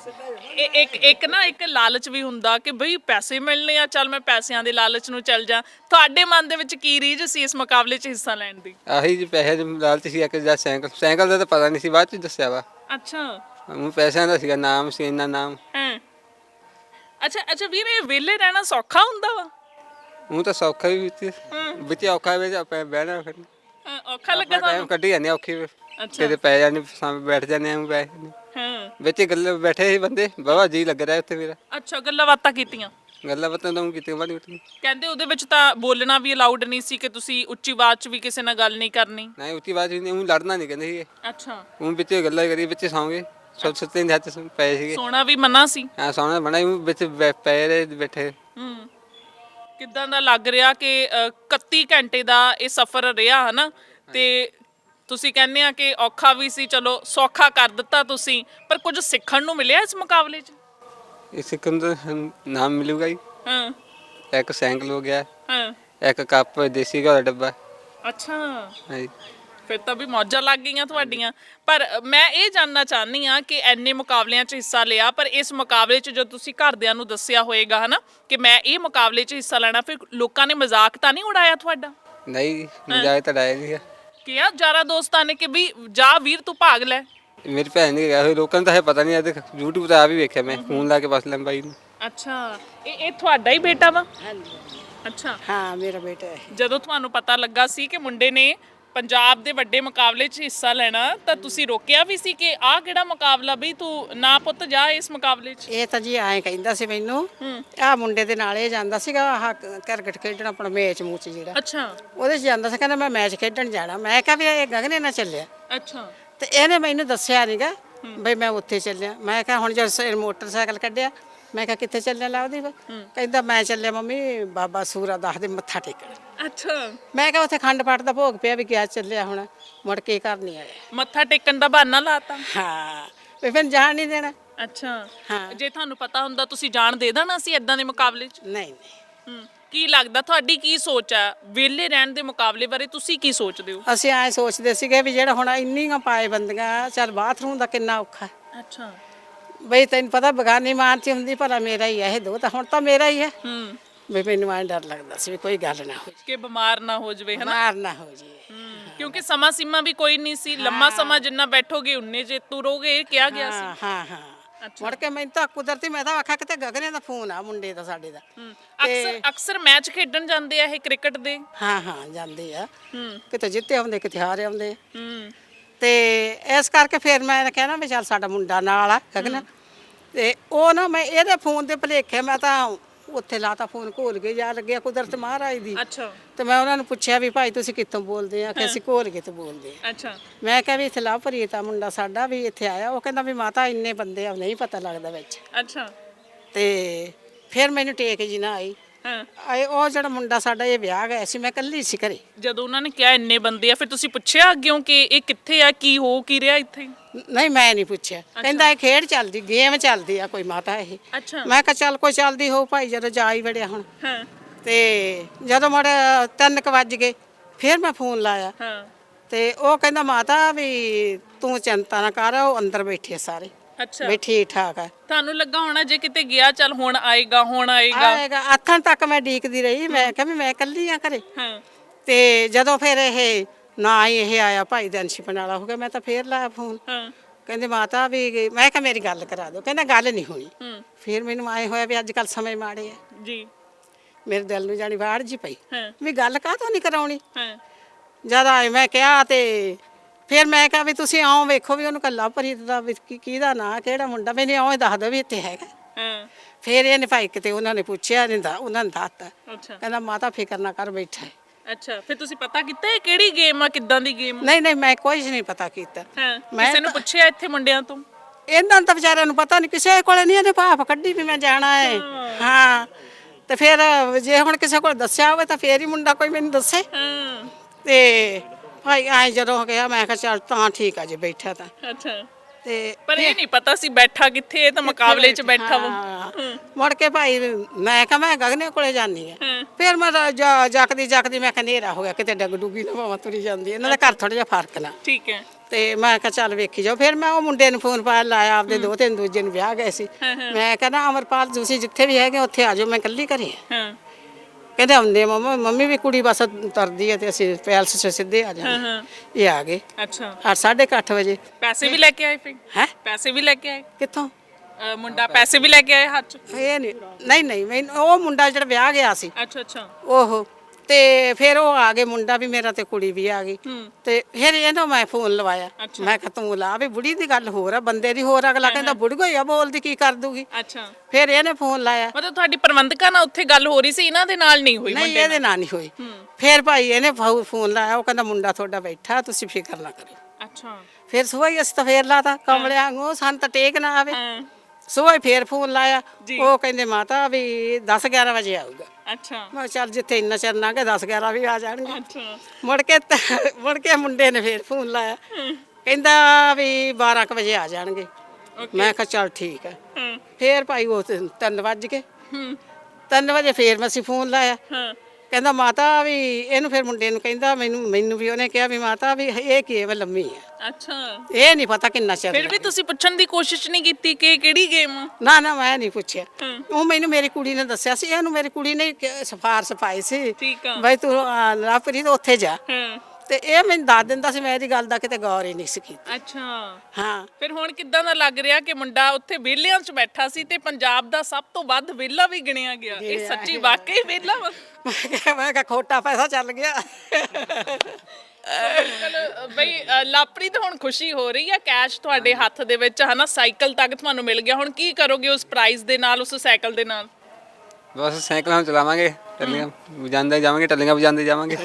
ਇੱਕ ਇੱਕ ਨਾ ਇੱਕ ਲਾਲਚ ਵੀ ਹੁੰਦਾ ਕਿ ਬਈ ਪੈਸੇ ਮਿਲਣੇ ਆ ਚੱਲ ਮੈਂ ਪੈਸਿਆਂ ਦੇ ਲਾਲਚ ਨੂੰ ਚੱਲ ਜਾ। ਤੁਹਾਡੇ ਮਨ ਦੇ ਵਿੱਚ ਕੀ ਰੀਝ ਸੀ ਇਸ ਮੁਕਾਬਲੇ 'ਚ ਹਿੱਸਾ ਲੈਣ ਦੀ? ਆਹੀ ਜੀ ਪੈਸੇ ਦੇ ਲਾਲਚ ਸੀ ਇੱਕ ਜਾਂ ਸਾਈਕਲ ਸਾਈਕਲ ਦਾ ਤਾਂ ਪਤਾ ਨਹੀਂ ਸੀ ਬਾਅਦ ਚ ਦੱਸਿਆ ਵਾ। ਅੱਛਾ। ਉਹ ਪੈਸਿਆਂ ਦਾ ਸੀਗਾ ਨਾਮ ਸੀ ਇੰਨਾ ਨਾਮ। ਹਾਂ। ਅੱਛਾ ਅੱਛਾ ਵੀਰ ਵਿਹਲੇ ਰਹਿਣਾ ਸੌਖਾ ਹੁੰਦਾ ਵਾ? ਉਹ ਤਾਂ ਸੌਖਾ ਵੀ ਵਿੱਚ ਵਿੱਚ ਔਖਾ ਵੀ ਆਪਾਂ ਬਹਿਣਾ ਫਿਰ। ਹਾਂ, ਔਖਾ ਲੱਗਾ ਤੁਹਾਨੂੰ? ਕੱਢੀ ਜਾਂਦੇ ਔਖੇ ਅੱਛਾ। ਕਿਤੇ ਪੈ ਜਾਂਦੇ ਸਾਹਮਣੇ ਬੈਠ ਜਾਂਦੇ ਆ ਬੈਠ ਜਾਂਦੇ ਹਾਂ। ਵਿੱਚ ਗੱਲਾਂ ਬੈਠੇ ਸੀ ਬੰਦੇ। ਬਾਬਾ ਜੀ ਲੱਗ ਰਿਹਾ ਉੱਥੇ ਮੇਰਾ। ਅੱਛਾ ਗੱਲਾਂ ਬਾਤਾਂ ਕੀਤੀਆਂ? ਗੱਲਾਂ ਬਾਤਾਂ ਤਾਂ ਕਿਤੇ ਬਾਅਦ ਵਿੱਚ ਕਹਿੰਦੇ ਉਹਦੇ ਵਿੱਚ ਤਾਂ ਬੋਲਣਾ ਵੀ ਅਲਾਉਡ ਨਹੀਂ ਸੀ ਕਿ ਤੁਸੀਂ ਉੱਚੀ ਆਵਾਜ਼ 'ਚ ਵੀ ਕਿਸੇ ਨਾਲ ਗੱਲ ਨਹੀਂ ਕਰਨੀ। ਨਹੀਂ ਉੱਚੀ ਬਾਤ ਨਹੀਂ ਉਹ ਲੜਨਾ ਨਹੀਂ ਕਹਿੰਦੇ ਸੀਗੇ। ਅੱਛਾ। ਉਹ ਵਿੱਚ ਗੱਲਾਂ ਕਰੀ ਵਿੱਚ ਸੌਂਗੇ ਸਭ ਸੁੱਤੇ ਦੇ ਹੱਥ ਪਏ ਸੀਗੇ। ਸੋਣਾ ਵੀ ਮਨਾ ਸੀ। ਹਾਂ ਸੌਣਾ ਬਣਾ ਉਹ ਵਿੱਚ ਬੈ- ਪਏ ਰਹੇ ਬੈਠੇ। ਹੂੰ। ਕਿੱਦਾਂ ਦਾ ਲੱਗ ਰਿਹਾ ਕਿ ਅ, 31 ਘੰਟੇ ਦਾ ਇਹ ਸਫ਼ਰ ਰਿਹਾ ਹਨਾ? ਤੇ ਤੁਸੀਂ ਕਹਿੰਦੇ ਆ ਕਿ ਔਖਾ ਵੀ ਸੀ ਚਲੋ ਸੌਖਾ ਕਰ ਦਿੱਤਾ ਤੁਸੀਂ ਪਰ ਕੁਝ ਸਿੱਖਣ ਨੂੰ ਮਿਲਿਆ ਇਸ ਮੁਕਾਬਲੇ 'ਚ? ਇਸ ਸਿੱਕਮ ਦਾ ਨਾਮ ਮਿਲੂਗਾ ਜੀ। ਹਾਂ। ਇੱਕ ਸਾਈਕਲ ਹੋ ਗਿਆ ਹਾਂ। ਇੱਕ ਕੱਪ ਦੇਸੀ ਦਾ ਡੱਬਾ। ਅੱਛਾ। ਹਾਂਜੀ। ਫਿਰ ਤਾਂ ਵੀ ਮੌਜਾਂ ਲੱਗ ਗਈਆਂ ਤੁਹਾਡੀਆਂ। ਪਰ ਮੈਂ ਇਹ ਜਾਨਣਾ ਚਾਹਨੀ ਆ ਕਿ ਐਨੇ ਮੁਕਾਬਲਿਆਂ 'ਚ ਹਿੱਸਾ ਲਿਆ ਪਰ ਇਸ ਮੁਕਾਬਲੇ 'ਚ ਜੋ ਤੁਸੀਂ ਘਰਦਿਆਂ ਨੂੰ ਦੱਸਿਆ ਹੋਏਗਾ ਹਨਾ ਕਿ ਮੈਂ ਇਹ ਮੁਕਾਬਲੇ 'ਚ ਹਿੱਸਾ ਲੈਣਾ ਫਿਰ ਲੋਕਾਂ ਨੇ ਮਜ਼ਾਕ ਤਾਂ ਨਹੀਂ ਉਡਾਇਆ ਤੁਹਾਡਾ? ਨਹੀਂ ਮਜ਼ਾਕ ਤਾਂ ਡਾਇਆ ਨਹੀਂ ਹੈ ਕਿਹਾ ਯਾਰਾ ਦੋਸਤਾਂ ਨੇ ਕਿ ਵੀ ਜਾ ਵੀਰ ਤੂੰ ਭਾਗ ਲੈ। ਮੇਰੀ ਭੈਣ ਨੇ ਕਿਹਾ ਹੋਇਆ ਲੋਕਾਂ ਨੂੰ ਤਾਂ ਇਹ ਪਤਾ ਨਹੀਂ ਆ ਦੇਖ YouTube ਤੇ ਆ ਵੀ ਵੇਖਿਆ ਮੈਂ ਫੋਨ ਲਾ ਕੇ ਬਸ ਲੈਂ ਬਾਈ ਨੂੰ। ਅੱਛਾ ਇਹ ਇਹ ਤੁਹਾਡਾ ਹੀ ਬੇਟਾ ਵਾ? ਹਾਂਜੀ। ਅੱਛਾ। ਹਾਂ ਮੇਰਾ ਬੇਟਾ ਹੈ। ਜਦੋਂ ਤੁਹਾਨੂੰ ਪਤਾ ਲੱਗਾ ਸੀ ਕਿ ਮੁੰਡੇ ਨੇ ਪੰਜਾਬ ਦੇ ਵੱਡੇ ਮੁਕਾਬਲੇ 'ਚ ਹਿੱਸਾ ਲੈਣਾ ਤਾਂ ਤੁਸੀਂ ਰੋਕਿਆ ਵੀ ਸੀ ਕਿ ਆਹ ਕਿਹੜਾ ਮੁਕਾਬਲਾ ਬਈ ਤੂੰ ਨਾ ਪੁੱਤ ਜਾ ਇਸ ਮੁਕਾਬਲੇ 'ਚ? ਇਹ ਤਾਂ ਜੀ ਐਂ ਕਹਿੰਦਾ ਸੀ ਮੈਨੂੰ ਆਹ ਮੁੰਡੇ ਦੇ ਨਾਲ ਇਹ ਜਾਂਦਾ ਸੀਗਾ ਆਹ ਕ੍ਰਿਕਟ ਖੇਡਣ ਆਪਣਾ ਮੈਚ ਮੂਚ ਜਿਹੜਾ। ਅੱਛਾ। ਉਹਦੇ 'ਚ ਜਾਂਦਾ ਸੀ ਕਹਿੰਦਾ ਮੈਂ ਮੈਚ ਖੇਡਣ ਜਾਣਾ। ਮੈਂ ਕਿਹਾ ਵੀ ਇਹ ਗਗਨੇ ਨਾਲ ਚੱਲਿਆ। ਅੱਛਾ। ਤੇ ਇਹਨੇ ਮੈਨੂੰ ਦੱਸਿਆ ਨਹੀਂਗਾ ਬਈ ਮੈਂ ਉੱਥੇ ਚੱਲਿਆ। ਮੈਂ ਕਿਹਾ ਹੁਣ ਜਦ ਮੋਟਰਸਾਈਕਲ ਕੱਢਿਆ ਮੈਂ ਕਿਹਾ ਕਿੱਥੇ ਚੱਲਿਆ ਲਾਉਦੀ ਕਹਿੰਦਾ ਮੈਂ ਚੱਲਿਆ ਮੰਮੀ ਬਾਬਾ ਸੂਰਾ ਦਾਸ ਦੇ ਮੱਥਾ ਟੇਕਣ। ਅੱਛਾ। ਮੈਂ ਕਿਹਾ ਉੱਥੇ ਖੰਡ ਪਾਠ ਦਾ ਭੋਗ ਪਿਆ ਵੀ ਗਿਆ ਚੱਲਿਆ ਹੁਣ ਮੁੜ ਕੇ ਘਰ ਨਹੀਂ ਆਇਆ। ਮੱਥਾ ਟੇਕਣ ਦਾ ਬਹਾਨਾ ਲਾਤਾ। ਹਾਂ ਵੀ ਫਿਰ ਜਾਣ ਨਹੀਂ ਦੇਣਾ। ਅੱਛਾ। ਹਾਂ। ਜੇ ਤੁਹਾਨੂੰ ਪਤਾ ਹੁੰਦਾ ਤੁਸੀਂ ਜਾਣ ਦੇ ਦੇਣਾ ਸੀ ਇਦਾਂ ਦੇ ਮੁਕਾਬਲੇ 'ਚ? ਨਹੀਂ ਨਹੀਂ। ਹੂੰ ਕੀ ਲੱਗਦਾ ਤੁਹਾਡੀ ਕੀ ਸੋਚ ਆ? ਵਿਹਲੇ ਰਹਿਣ ਦੇ ਮੁਕਾਬਲੇ ਬਾਰੇ ਤੁਸੀਂ ਕੀ ਸੋਚਦੇ ਹੋ? ਅਸੀਂ ਐ ਸੋਚਦੇ ਸੀਗੇ ਵੀ ਜਿਹੜਾ ਹੁਣ ਇੰਨੀਆਂ ਪਾਏ ਬੰਦੀਆਂ ਚੱਲ ਬਾਥਰੂਮ ਦਾ ਕਿੰਨਾ ਔਖਾ। ਅੱਛਾ। ਬਈ ਤੈਨੂੰ ਪਤਾ ਬਗਾਨੀ ਮਾਂ ਚ ਹੁੰਦੀ ਭਲਾ ਮੇਰਾ ਹੀ ਹੈ ਇਹ ਦੋ ਤਾਂ ਹੁਣ ਤਾਂ ਮੇਰਾ ਹੀ ਹੈ ਹੂੰ। ਵੀ ਮੈਨੂੰ ਐਂ ਡਰ ਲੱਗਦਾ ਸੀ ਵੀ ਕੋਈ ਗੱਲ ਨਾ ਹੋ ਕਿ ਬਿਮਾਰ ਨਾ ਹੋ ਜਵੇ ਹਨਾ? ਮਾਰ ਨਾ ਹੋ ਜੇ ਕਿਉਂਕਿ ਸਮਾਂ ਸੀਮਾ ਵੀ ਕੋਈ ਨਹੀਂ ਸੀ। ਲੰਮਾ ਸਮਾਂ ਜਿੰਨਾ ਬੈਠੋਗੇ ਉਨੇ ਜੇ ਤੁਰੋਗੇ ਇਹ ਕਿਹਾ ਗਿਆ ਸੀ। ਹਾਂ ਹਾਂ ਹਾਂ। ਮੁੜ ਕੇ ਮੈਨੂੰ ਤਾਂ ਕੁਦਰਤੀ ਮੈਂ ਤਾਂ ਆਖਿਆ ਕਿਤੇ ਗਗਨੇ ਦਾ ਫੋਨ ਆ ਮੁੰਡੇ ਦਾ ਸਾਡੇ ਦਾ। ਅਕਸਰ ਅਕਸਰ ਮੈਚ ਖੇਡਣ ਜਾਂਦੇ ਆ ਇਹ ਕ੍ਰਿਕਟ ਦੇ। ਹਾਂ ਹਾਂ ਜਾਂਦੇ ਆ। ਹੂੰ। ਕਿਤੇ ਜਿੱਤੇ ਆਉਂਦੇ ਕਿਤੇ ਹਾਰੇ ਆਉਂਦੇ। ਹੂੰ। ਤੇ ਇਸ ਕਰਕੇ ਫਿਰ ਮੈਂ ਕਹਿਣਾ ਵੀ ਚੱਲ ਸਾਡਾ ਮੁੰਡਾ ਨਾਲ ਆ ਗਗਨ। ਤੇ ਉਹ ਨਾ ਮੈਂ ਇਹਦੇ ਫੋਨ ਦੇ ਭਲੇਖੇ ਮੈਂ ਤਾਂ ਉੱਥੇ ਲਾਤਾ ਫੋਨ ਘੋਲ ਕੇ ਜਾ ਲੱਗਿਆ ਕੁਦਰਤ ਮਹਾਰਾਜ ਦੀ। ਅੱਛਾ। ਤੇ ਮੈਂ ਉਹਨਾਂ ਨੂੰ ਪੁੱਛਿਆ ਵੀ ਭਾਈ ਤੁਸੀਂ ਕਿੱਥੋਂ ਬੋਲਦੇ ਆ? ਕਿ ਅਸੀਂ ਘੋਲ ਕੇ ਤੋਂ ਬੋਲਦੇ ਆ। ਅੱਛਾ। ਮੈਂ ਕਿਹਾ ਵੀ ਇੱਥੇ ਲਵਪ੍ਰੀਤ ਆ ਮੁੰਡਾ ਸਾਡਾ ਵੀ ਇੱਥੇ ਆਇਆ। ਉਹ ਕਹਿੰਦਾ ਵੀ ਮਾਤਾ ਇੰਨੇ ਬੰਦੇ ਆ ਨਹੀਂ ਪਤਾ ਲੱਗਦਾ ਵਿੱਚ। ਅੱਛਾ। ਤੇ ਫਿਰ ਮੈਨੂੰ ਟੇਕ ਜੀ ਨਾ ਆਈ। ਹਾਂ। ਆਏ ਉਹ ਜਿਹੜਾ ਮੁੰਡਾ ਸਾਡਾ ਇਹ ਵਿਆਹ ਗਿਆ ਸੀ ਮੈਂ ਇਕੱਲੀ ਸੀ ਘਰੇ। ਜਦੋਂ ਉਹਨਾਂ ਨੇ ਕਿਹਾ ਇੰਨੇ ਬੰਦੇ ਆ ਫਿਰ ਤੁਸੀਂ ਪੁੱਛਿਆ ਅੱਗਿਓਂ ਕਿ ਇਹ ਕਿੱਥੇ ਆ ਕੀ ਹੋ ਕੀ ਰਿਹਾ ਇੱਥੇ? ਨਹੀਂ ਮੈਂ ਨਹੀਂ ਪੁੱਛਿਆ। ਕਹਿੰਦਾ ਇਹ ਖੇਡ ਚੱਲਦੀ ਗੇਮ ਚੱਲਦੀ ਆ ਕੋਈ ਮਾਤਾ ਇਹ। ਅੱਛਾ। ਮੈਂ ਕਿਹਾ ਚੱਲ ਕੋਈ ਚੱਲਦੀ ਹੋ ਭਾਈ ਜਦੋਂ ਜਾ ਹੀ ਵੜਿਆ ਹੁਣ। ਹਾਂ। ਤੇ ਜਦੋਂ ਮੜ ਤਿੰਨ ਕੁ ਵੱਜ ਗਏ ਫਿਰ ਮੈਂ ਫੋਨ ਲਾਇਆ। ਹਾਂ। ਤੇ ਉਹ ਕਹਿੰਦਾ ਮਾਤਾ ਵੀ ਤੂੰ ਚਿੰਤਾ ਨਾ ਕਰ ਉਹ ਅੰਦਰ ਬੈਠੇ ਸਾਰੇ। ਅੱਛਾ। ਵੀ ਠੀਕ ਠਾਕ ਆ। ਤੁਹਾਨੂੰ ਲੱਗਾ ਹੋਣਾ ਜੇ ਕਿਤੇ ਗਿਆ ਚੱਲ ਹੁਣ ਆਏਗਾ ਹੁਣ ਆਏਗਾ। ਆਏਗਾ। ਆਥਣ ਤੱਕ ਮੈਂ ਡੀਕਦੀ ਰਹੀ। ਮੈਂ ਕਿਹਾ ਵੀ ਮੈਂ ਇਕੱਲੀ ਆ ਘਰੇ। ਹਾਂ। ਤੇ ਜਦੋਂ ਫਿਰ ਇਹ ਨਾ ਹੀ ਇਹ ਆਇਆ ਭਾਈ ਦਾ ਅੰਸ਼ਿਪਨ ਵਾਲਾ ਹੋ ਗਿਆ ਮੈਂ ਤਾਂ ਫੇਰ ਲਾਇਆ ਫੋਨ। ਹਾਂ। ਕਹਿੰਦੇ ਮਾਤਾ ਵੀ ਮੈਂ ਕਿਹਾ ਮੇਰੀ ਗੱਲ ਕਰਾ ਦਿਓ। ਕਹਿੰਦਾ ਗੱਲ ਨਹੀਂ ਹੋਈ। ਹੂੰ। ਫਿਰ ਮੈਨੂੰ ਆਏ ਹੋਇਆ ਵੀ ਅੱਜ ਕੱਲ ਸਮੇਂ ਮਾੜੇ ਆ। ਜੀ। ਮੇਰੇ ਦਿਲ ਨੂੰ ਜਾਣੀ ਵਾੜ ਜੀ ਪਈ। ਹਾਂ। ਵੀ ਗੱਲ ਕਾਹਤੋਂ ਨਹੀਂ ਕਰਾਉਣੀ? ਹਾਂ। ਜਦ ਆਏ ਮੈਂ ਕਿਹਾ ਤੇ ਫਿਰ ਮੈਂ ਕਿਹਾ ਵੀ ਤੁਸੀਂ ਆਓ ਵੇਖੋ ਵੀ ਉਹਨੂੰ ਕੱਲਾ ਪ੍ਰੀਤ ਦਾ ਵੀ ਕੀ- ਕਿਹਦਾ ਨਾਂ ਕਿਹੜਾ ਮੁੰਡਾ ਮੈਨੂੰ ਆਓ ਦੱਸ ਦਿਓ ਵੀ ਇੱਥੇ ਹੈਗਾ। ਹਾਂ। ਫਿਰ ਇਹਨੇ ਭਾਈ ਕਿਤੇ ਉਹਨਾਂ ਨੇ ਪੁੱਛਿਆ ਨਹੀਂ ਦਾ ਉਹਨਾਂ ਨੇ ਦੱਸਤਾ। ਅੱਛਾ। ਕਹਿੰਦਾ ਮਾਤਾ ਫਿਕਰ ਨਾ ਕਰ ਬੈਠਾ ਹੈ। ਅੱਛਾ ਫਿਰ ਤੁਸੀਂ ਪਤਾ ਕੀਤਾ ਇਹ ਕਿਹੜੀ ਗੇਮ ਆ ਕਿੱਦਾਂ ਦੀ ਗੇਮ ਨਹੀਂ ਨਹੀਂ ਮੈਂ ਕੁਝ ਨਹੀਂ ਪਤਾ ਕੀਤਾ। ਹਾਂ ਮੈਂ ਕਿਸੇ ਨੂੰ ਪੁੱਛਿਆ ਇੱਥੇ ਮੁੰਡਿਆਂ ਤੋਂ? ਇਹਨਾਂ ਨੂੰ ਤਾਂ ਵਿਚਾਰਿਆਂ ਨੂੰ ਪਤਾ ਨਹੀਂ ਕਿਸੇ ਕੋਲੇ ਨਹੀਂ ਇਹਨੇ ਭਾਫ ਕੱਢੀ ਵੀ ਮੈਂ ਜਾਣਾ ਹੈ। ਹਾਂ ਤੇ ਫਿਰ ਜੇ ਹੁਣ ਕਿਸੇ ਕੋਲ ਦੱਸਿਆ ਹੋਵੇ ਤਾਂ ਫੇਰ ਹੀ ਮੁੰਡਾ ਕੋਈ ਮੈਨੂੰ ਦੱਸੇ। ਹਾਂ। ਤੇ ਭਾਈ ਆਏ ਜਦੋਂ ਗਿਆ ਮੈਂ ਕਿਹਾ ਚੱਲ ਤਾਂ ਠੀਕ ਆ ਜੇ ਬੈਠਾ ਤਾਂ। ਅੱਛਾ। ਤੇ ਪਰ ਇਹ ਨਹੀਂ ਪਤਾ ਸੀ ਬੈਠਾ ਕਿੱਥੇ ਇਹ ਤਾਂ ਮੁਕਾਬਲੇ 'ਚ ਬੈਠਾ। ਵਾ। ਹਾਂ। ਮੁੜ ਕੇ ਭਾਈ ਮੈਂ ਕਿਹਾ ਮੈਂ ਗਗਨੇ ਕੋਲੇ ਜਾਨੀ ਆ। ਹਾਂ। ਫਿਰ ਮੈਂ ਤਾਂ ਜਾ- ਜੱਕਦੀ ਜੱਕਦੀ ਮੈਂ ਕਿਹਾ ਹਨੇਰਾ ਹੋ ਗਿਆ ਕਿਤੇ ਡੱਗ ਡੁੱਗੀ ਨਾ ਭਾਵਾਂ ਤੁਰੀ ਜਾਂਦੀ ਇਹਨਾਂ ਦਾ ਘਰ ਥੋੜਾ ਜਿਹਾ ਫ਼ਰਕ ਨਾ। ਠੀਕ ਹੈ। ਤੇ ਮੈਂ ਕਿਹਾ ਚੱਲ ਵੇਖੀ ਜਾਓ। ਫਿਰ ਮੈਂ ਉਹ ਮੁੰਡੇ ਨੂੰ ਫੋਨ ਪਾ ਲਾਇਆ ਆਪਦੇ ਦੋ ਤਿੰਨ ਦੂਜੇ ਨੂੰ ਵਿਆਹ ਗਏ ਸੀ। ਮੈਂ ਕਹਿੰਦਾ ਅਮਰਪਾਲ ਤੁਸੀਂ ਜਿੱਥੇ ਵੀ ਹੈਗੇ ਉੱਥੇ ਆ ਜਾਓ ਮੈਂ ਇਕੱਲੀ ਘਰੇ ਆ। ਹਾਂ। ਕਹਿੰਦੇ ਆਉਂਦੇ ਮੰਮਾ ਮੰਮੀ ਵੀ ਕੁੜੀ ਬਸ ਤਰਦੀ ਹੈ ਤੇ ਅਸੀਂ ਪੈਲਸ 'ਚ ਸਿੱਧੇ ਆ ਜਾਂਦੇ। ਇਹ ਆ ਗਏ। ਅੱਛਾ। ਕੁ ਅੱਠ ਵਜੇ। ਪੈਸੇ ਵੀ ਲੈ ਕੇ ਆਏ ਫਿਰ? ਹੈ? ਪੈਸੇ ਵੀ ਲੈ ਕੇ ਆਏ? ਕਿੱਥੋਂ? ਅ, ਮੁੰਡਾ ਪੈਸੇ ਵੀ ਲੈ ਕੇ ਆਏ ਹੱਥ 'ਚ? ਇਹ ਨਹੀਂ ਨਹੀਂ ਨਹੀਂ ਮੈਨੂੰ ਉਹ ਮੁੰਡਾ ਜਿਹੜਾ ਵਿਆਹ ਗਿਆ ਸੀ। ਅੱਛਾ ਅੱਛਾ। ਉਹ ਤੇ ਫਿਰ ਉਹ ਆ ਗਏ ਮੁੰਡਾ ਵੀ ਮੇਰਾ ਤੇ ਕੁੜੀ ਵੀ ਆ ਗਈ। ਤੇ ਫਿਰ ਇਹਨੂੰ ਮੈਂ ਫੋਨ ਲਵਾਇਆ। ਮੈਂ ਕਿਹਾ ਤੂੰ ਲਾ ਵੀ ਬੁੜੀ ਦੀ ਗੱਲ ਹੋਰ ਆ ਬੰਦੇ ਦੀ ਹੋਰ। ਅਗਲਾ ਕਹਿੰਦਾ ਬੁੜੀ ਹੋਈ ਆ ਬੋਲਦੀ ਕੀ ਕਰ ਦੂਗੀ? ਅੱਛਾ। ਫਿਰ ਇਹਨੇ ਫੋਨ ਲਾਇਆ। ਮਤਲਬ ਤੁਹਾਡੀ ਪ੍ਰਬੰਧਕਾਂ ਨਾਲ ਉੱਥੇ ਗੱਲ ਹੋ ਰਹੀ ਸੀ ਇਹਨਾਂ ਦੇ ਨਾਲ ਨਹੀਂ ਹੋਈ ਨਹੀਂ ਇਹਦੇ ਨਾਲ? ਨਹੀਂ ਹੋਈ। ਫਿਰ ਭਾਈ ਇਹਨੇ ਫੋਨ ਲਾਇਆ ਉਹ ਕਹਿੰਦਾ ਮੁੰਡਾ ਤੁਹਾਡਾ ਬੈਠਾ ਤੁਸੀਂ ਫਿਕਰ ਨਾ ਕਰੋ ਅੱਛਾ। ਫਿਰ ਸੁਬਾਹ ਅਸੀਂ ਤਾਂ ਫੇਰ ਲਾਤਾ ਕਮਲਿਆਂ ਵਾਂਗੂ ਸਾਨੂੰ ਤਾਂ ਟੇਕ ਨਾ ਆਵੇ। ਹਾਂ। ਸੁਬਾਹ ਫੇਰ ਫੋਨ ਲਾਇਆ। ਉਹ ਕਹਿੰਦੇ ਮਾਤਾ ਵੀ 10 11 ਵਜੇ ਆਊਗਾ। ਅੱਛਾ। ਮੈਂ ਕਿਹਾ ਚੱਲ ਜਿੱਥੇ ਇੰਨਾ ਚਿਰ ਲੰਘ ਗਿਆ 10 11 ਵੀ ਆ ਜਾਣਗੇ। ਅੱਛਾ। ਮੁੜ ਕੇ ਤ- ਮੁੜ ਕੇ ਮੁੰਡੇ ਨੇ ਫੇਰ ਫੋਨ ਲਾਇਆ। ਕਹਿੰਦਾ ਵੀ 12 ਕੁ ਵਜੇ ਆ ਜਾਣਗੇ। ਮੈਂ ਕਿਹਾ ਚੱਲ ਠੀਕ ਹੈ। ਹਾਂ। ਫੇਰ ਭਾਈ ਉਹ ਤਿੰਨ- ਤਿੰਨ ਵੱਜ ਗਏ। ਹੂੰ। ਤਿੰਨ ਵਜੇ ਫੇਰ ਮੈਂ ਅਸੀਂ ਫੋਨ ਲਾਇਆ। ਹਾਂ। ਕਹਿੰਦਾ ਮਾਤਾ ਵੀ ਇਹਨੂੰ ਫਿਰ ਮੁੰਡੇ ਨੂੰ ਕਹਿੰਦਾ ਮੈਨੂੰ ਮੈਨੂੰ ਵੀ ਉਹਨੇ ਕਿਹਾ ਵੀ ਮਾਤਾ ਵੀ ਇਹ ਕੀ ਹੈ ਮੈਂ ਲੰਮੀ ਆ ਅੱਛਾ। ਇਹ ਨਹੀਂ ਪਤਾ ਕਿੰਨਾ ਚਿਰ ਫਿਰ ਵੀ ਤੁਸੀਂ ਪੁੱਛਣ ਦੀ ਕੋਸ਼ਿਸ਼ ਨਹੀਂ ਕੀਤੀ ਕਿ ਕਿਹੜੀ ਗੇਮ ਆ? ਨਾ ਨਾ ਮੈਂ ਨਹੀਂ ਪੁੱਛਿਆ। ਉਹ ਮੈਨੂੰ ਮੇਰੀ ਕੁੜੀ ਨੇ ਦੱਸਿਆ ਸੀ ਇਹਨੂੰ ਮੇਰੀ ਕੁੜੀ ਨੇ ਕਿ- ਸਿਫਾਰਿਸ਼ ਪਾਈ ਸੀ। ਠੀਕ ਆ। ਬਈ ਤੂੰ ਲਾਪਰੀ ਤੋਂ ਉੱਥੇ ਜਾ। ਤੇ ਇਹ ਮੈਨੂੰ ਦੱਸ ਦਿੰਦਾ ਸੀ ਮੈਂ ਇਹਦੀ ਗੱਲ ਦਾ ਕਿਤੇ ਗੌਰ ਹੀ ਨਹੀਂ ਸੀ ਕੀਤੀ। ਅੱਛਾ। ਹਾਂ। ਫਿਰ ਹੁਣ ਕਿੱਦਾਂ ਦਾ ਲੱਗ ਰਿਹਾ ਕਿ ਮੁੰਡਾ ਉੱਥੇ ਵਿਹਲਿਆਂ 'ਚ ਬੈਠਾ ਸੀ ਤੇ ਪੰਜਾਬ ਦਾ ਸਭ ਤੋਂ ਵੱਧ ਵਿਹਲਾ ਵੀ ਗਿਣਿਆ ਗਿਆ? ਇਹ ਸੱਚੀ ਵਾਕਈ ਵਿਹਲਾ ਵਾ? ਮੈਂ ਕਿਹਾ ਖੋਟਾ ਪੈਸਾ ਚੱਲ ਗਿਆ। ਬਈ ਅ, ਲਾਪਰੀ ਤਾਂ ਹੁਣ ਖੁਸ਼ੀ ਹੋ ਰਹੀ ਹੈ ਕੈਸ਼ ਤੁਹਾਡੇ ਹੱਥ ਦੇ ਵਿੱਚ ਹਨਾ ਸਾਈਕਲ ਤੱਕ ਤੁਹਾਨੂੰ ਮਿਲ ਗਿਆ ਹੁਣ ਕੀ ਕਰੋਗੇ ਉਸ ਪ੍ਰਾਈਜ਼ ਦੇ ਨਾਲ ਉਸ ਸਾਈਕਲ ਦੇ ਨਾਲ? ਬਸ ਸਾਈਕਲ ਹਮ ਚਲਾਵਾਂਗੇ ਟੱਲੀਆਂ ਵਜਾਉਂਦੇ ਜਾਵਾਂਗੇ ਟੱਲੀਆਂ ਵਜਾਉਂਦੇ ਜਾਵਾਂਗੇ।